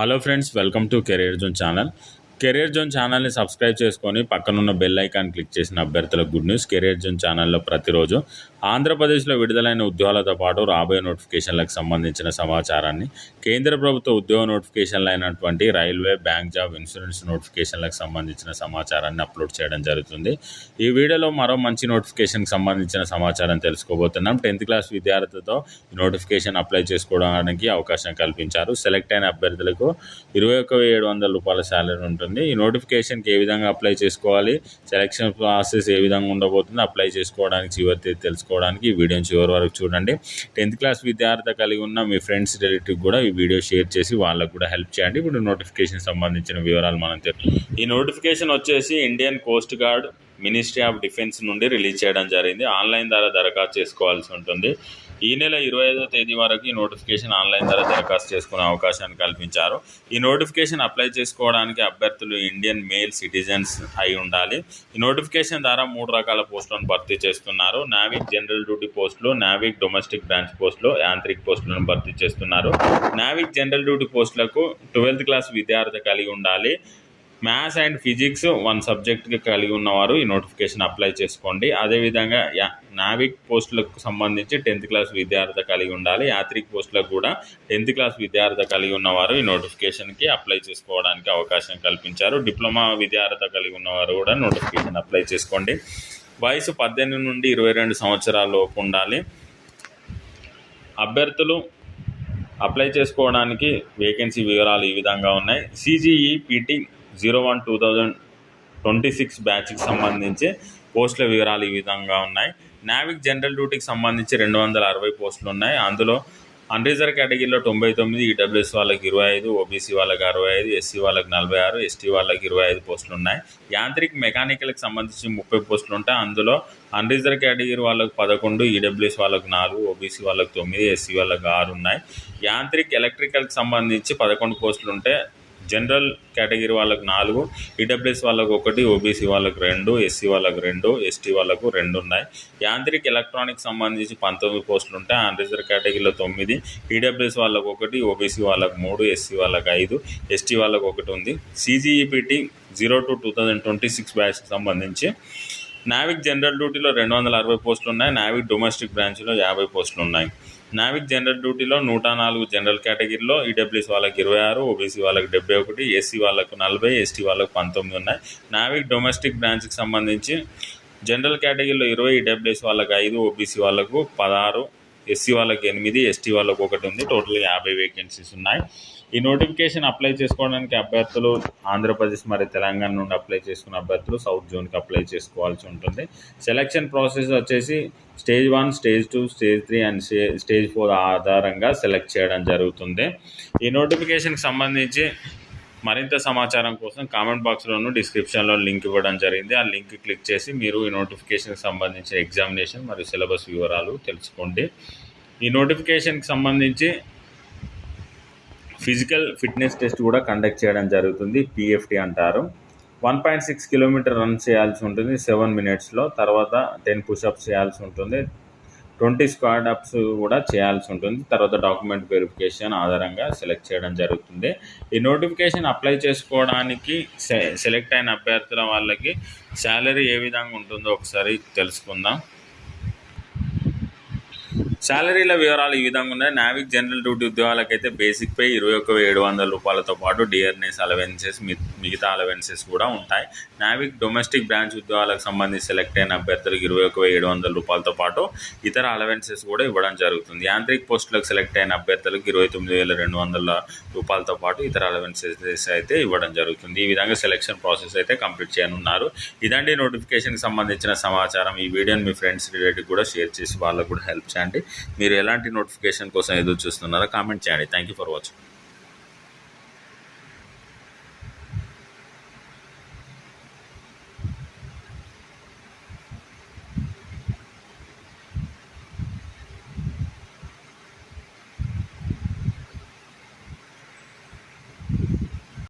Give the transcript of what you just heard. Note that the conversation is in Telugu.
Hello friends welcome to career zone channel career zone ఛానల్ని సబ్స్క్రైబ్ చేసుకొని పక్కనున్న బెల్ ఐకాన్ క్లిక్ చేసిన అభ్యర్థులకు గుడ్ న్యూస్. కెరియర్ జోన్ ఛానల్లో ప్రతిరోజు ఆంధ్రప్రదేశ్లో విడుదలైన ఉద్యోగాలతో పాటు రాబోయే నోటిఫికేషన్లకు సంబంధించిన సమాచారాన్ని కేంద్ర ప్రభుత్వ ఉద్యోగ నోటిఫికేషన్లు అయినటువంటి రైల్వే బ్యాంక్ జాబ్ ఇన్సూరెన్స్ నోటిఫికేషన్లకు సంబంధించిన సమాచారాన్ని అప్లోడ్ చేయడం జరుగుతుంది. ఈ వీడియోలో మరో మంచి నోటిఫికేషన్కి సంబంధించిన సమాచారం తెలుసుకోబోతున్నాం. టెన్త్ క్లాస్ విద్యార్థులతో ఈ నోటిఫికేషన్ అప్లై చేసుకోవడానికి అవకాశం కల్పించారు. సెలెక్ట్ అయిన అభ్యర్థులకు ఇరవై ఒక ఏడు వందల రూపాయల శాలరీ ఉంటుంది. ఈ నోటిఫికేషన్కి ఏ విధంగా అప్లై చేసుకోవాలి సెలక్షన్ ప్రాసెస్ ఏ విధంగా ఉండబోతుంది అప్లై చేసుకోవడానికి చివరి తేదీ తెలుసుకోవడానికి ఈ వీడియోని చివరి వరకు చూడండి. టెన్త్ క్లాస్ విద్యార్థి కలిగి ఉన్న మీ ఫ్రెండ్స్ రిలేటివ్ కూడా ఈ వీడియో షేర్ చేసి వాళ్ళకు కూడా హెల్ప్ చేయండి. ఇప్పుడు నోటిఫికేషన్ సంబంధించిన వివరాలు మనం తెలుసు ఈ నోటిఫికేషన్ వచ్చేసి Indian coast guard ministry of defence నుండి రిలీజ్ చేయడం జరిగింది. ఆన్లైన్ ద్వారా దరఖాస్తు చేసుకోవాల్సి ఉంటుంది. ఈ నెల ఇరవై ఐదో తేదీ వరకు ఈ నోటిఫికేషన్ ఆన్లైన్ ద్వారా దరఖాస్తు చేసుకునే అవకాశాన్ని కల్పించారు. ఈ నోటిఫికేషన్ అప్లై చేసుకోవడానికి అభ్యర్థులు ఇండియన్ మేల్ సిటిజన్స్ అయి ఉండాలి. ఈ నోటిఫికేషన్ ద్వారా మూడు రకాల పోస్టులను భర్తీ చేస్తున్నారు. నావిక్ జనరల్ డ్యూటీ పోస్టులు నావిక్ డొమెస్టిక్ బ్రాంచ్ పోస్టులు యాంత్రిక్ పోస్టులను భర్తీ చేస్తున్నారు. నావిక్ జనరల్ డ్యూటీ పోస్టులకు ట్వెల్త్ క్లాస్ విద్యార్థి కలిగి ఉండాలి. మ్యాథ్స్ అండ్ ఫిజిక్స్ వన్ సబ్జెక్ట్కి కలిగి ఉన్నవారు ఈ నోటిఫికేషన్ అప్లై చేసుకోండి. అదేవిధంగా నావిక్ పోస్టులకు సంబంధించి టెన్త్ క్లాస్ విద్యార్థి కలిగి ఉండాలి. యాత్రిక్ పోస్టులకు కూడా టెన్త్ క్లాస్ విద్యార్థి కలిగి ఉన్నవారు ఈ నోటిఫికేషన్కి అప్లై చేసుకోవడానికి అవకాశం కల్పించారు. డిప్లొమా విద్యార్థి కలిగి ఉన్నవారు కూడా నోటిఫికేషన్ అప్లై చేసుకోండి. వయసు పద్దెనిమిది నుండి ఇరవై రెండు సంవత్సరాల లోపు ఉండాలి. అభ్యర్థులు అప్లై చేసుకోవడానికి వేకెన్సీ వివరాలు ఈ విధంగా ఉన్నాయి. CGE PT zero one two thousand twenty six బ్యాచ్కి సంబంధించి పోస్టుల వివరాలు ఈ విధంగా ఉన్నాయి. నావిక్ జనరల్ డ్యూటీకి సంబంధించి రెండు వందల అరవై పోస్టులు ఉన్నాయి. అందులో అన్రిజర్వ్ కేటగిరీలో తొంభై తొమ్మిది ఈడబ్ల్యూఎస్ వాళ్ళకి ఇరవై ఐదు ఓబీసీ వాళ్ళకి అరవై ఐదు ఎస్సీ వాళ్ళకి నలభై ఆరు ఎస్టీ వాళ్ళకి ఇరవై ఐదు పోస్టులు ఉన్నాయి. యాంత్రిక్ మెకానికల్కి సంబంధించి ముప్పై పోస్టులు ఉంటాయి. అందులో అన్రిజర్వ్ కేటగిరీ వాళ్ళకి పదకొండు ఈడబ్ల్యూఎస్ వాళ్ళకి నాలుగు ఓబీసీ వాళ్ళకి తొమ్మిది ఎస్సీ వాళ్ళకి ఆరు ఉన్నాయి. యాంత్రిక్ ఎలక్ట్రికల్కి సంబంధించి పదకొండు పోస్టులు ఉంటే జనరల్ కేటగిరీ వాళ్ళకు నాలుగు ఈడబ్ల్యూఎస్ వాళ్ళకు ఒకటి ఓబీసీ వాళ్ళకు రెండు ఎస్సీ వాళ్ళకు రెండు ఎస్టీ వాళ్ళకు రెండు ఉన్నాయి. యాంత్రిక్ ఎలక్ట్రానిక్ సంబంధించి పంతొమ్మిది పోస్టులు ఉంటాయి. అన్రిజర్వ్ కేటగిరీలో తొమ్మిది ఈడబ్ల్యూఎస్ వాళ్ళకు ఒకటి ఓబీసీ వాళ్ళకు మూడు ఎస్సీ వాళ్ళకు ఐదు ఎస్టీ వాళ్ళకు ఒకటి ఉంది. CGEPT zero two two thousand twenty six బ్యాచ్కి సంబంధించి నావిక్ జనరల్ డ్యూటీలో రెండు వందల అరవై పోస్టులు ఉన్నాయి నావిక్ డొమెస్టిక్ బ్రాంచ్లో యాభై పోస్టులు ఉన్నాయి నావిక్ జనరల్ డ్యూటీలో నూట నాలుగు జనరల్ కేటగిరీలో ఈడబ్ల్యూస్ వాళ్ళకి ఇరవై ఆరు ఓబీసీ వాళ్ళకి డెబ్బై ఒకటి ఎస్సీ వాళ్ళకు నలభై ఎస్టీ వాళ్ళకు పంతొమ్మిది ఉన్నాయి నావిక్ డొమెస్టిక్ బ్రాంచ్కి సంబంధించి జనరల్ కేటగిరీలో ఇరవై ఈడబ్ల్యూఎస్ వాళ్ళకి ఐదు ఓబీసీ వాళ్ళకు పదహారు ఎస్సీ వాళ్ళకి ఎనిమిది ఎస్టీ వాళ్ళకు ఒకటి ఉంది. టోటల్ యాభై వేకెన్సీస్ ఉన్నాయి. ఈ నోటిఫికేషన్ అప్లై చేసుకోవడానికి అభ్యర్థులు ఆంధ్రప్రదేశ్ మరి తెలంగాణ నుండి అప్లై చేసుకున్న అభ్యర్థులు సౌత్ జోన్కి అప్లై చేసుకోవాల్సి ఉంటుంది. సెలక్షన్ ప్రాసెస్ వచ్చేసి stage one stage two stage three and stage four ఆధారంగా సెలెక్ట్ చేయడం జరుగుతుంది. ఈ నోటిఫికేషన్కి సంబంధించి మరింత సమాచారం కోసం కామెంట్ బాక్స్లోను డిస్క్రిప్షన్లో లింక్ ఇవ్వడం జరిగింది. ఆ లింక్ క్లిక్ చేసి మీరు ఈ నోటిఫికేషన్కి సంబంధించిన ఎగ్జామినేషన్ మరియు సిలబస్ వివరాలు తెలుసుకోండి. ఈ నోటిఫికేషన్కి సంబంధించి ఫిజికల్ ఫిట్నెస్ టెస్ట్ కూడా కండక్ట్ చేయడం జరుగుతుంది పిఎఫ్టీ అంటారు. One point six kilometre run చేయాల్సి ఉంటుంది సెవెన్ మినిట్స్లో. తర్వాత టెన్ పుషప్స్ చేయాల్సి ఉంటుంది. ట్వంటీ స్క్వాడ్ అప్స్ కూడా చేయాల్సి ఉంటుంది. తర్వాత డాక్యుమెంట్ వెరిఫికేషన్ ఆధారంగా సెలెక్ట్ చేయడం జరుగుతుంది. ఈ నోటిఫికేషన్ అప్లై చేసుకోవడానికి సెలెక్ట్ అయిన అభ్యర్థుల వాళ్ళకి శాలరీ ఏ విధంగా ఉంటుందో ఒకసారి తెలుసుకుందాం. శాలరీల వివరాలు ఈ విధంగా ఉన్నాయి. నావిక్ జనరల్ డ్యూటీ ఉద్యోగాలకైతే బేసిక్ పే ఇరవై ఒక ఏడు వందల రూపాయలతో పాటు డిఆర్ఎస్ అలవెన్సెస్ మిగతా అలవెన్సెస్ కూడా ఉంటాయి. నావిక్ డొమెస్టిక్ బ్రాంచ్ ఉద్యోగాలకు సంబంధించి సెలెక్ట్ అయిన అభ్యర్థులకు ఇరవై ఒక ఏడు వందల రూపాయలతో పాటు ఇతర అలవెన్సెస్ కూడా ఇవ్వడం జరుగుతుంది. యాంత్రిక్ పోస్టులకు సెలెక్ట్ అయిన అభ్యర్థులకు ఇరవై తొమ్మిది వేల రెండు వందల రూపాయలతో పాటు ఇతర అలవెన్సెస్ అయితే ఇవ్వడం జరుగుతుంది. ఈ విధంగా సెలక్షన్ ప్రాసెస్ అయితే కంప్లీట్ చేయనున్నారు. ఇదండి నోటిఫికేషన్కి సంబంధించిన సమాచారం. ఈ వీడియోని మీ ఫ్రెండ్స్ రిలేటివ్ కూడా షేర్ చేసి వాళ్ళకు కూడా హెల్ప్ చేయండి. మీరు ఎలాంటి నోటిఫికేషన్ కోసం ఎదురు చూస్తున్నారో కామెంట్ చేయండి. Thank you for watching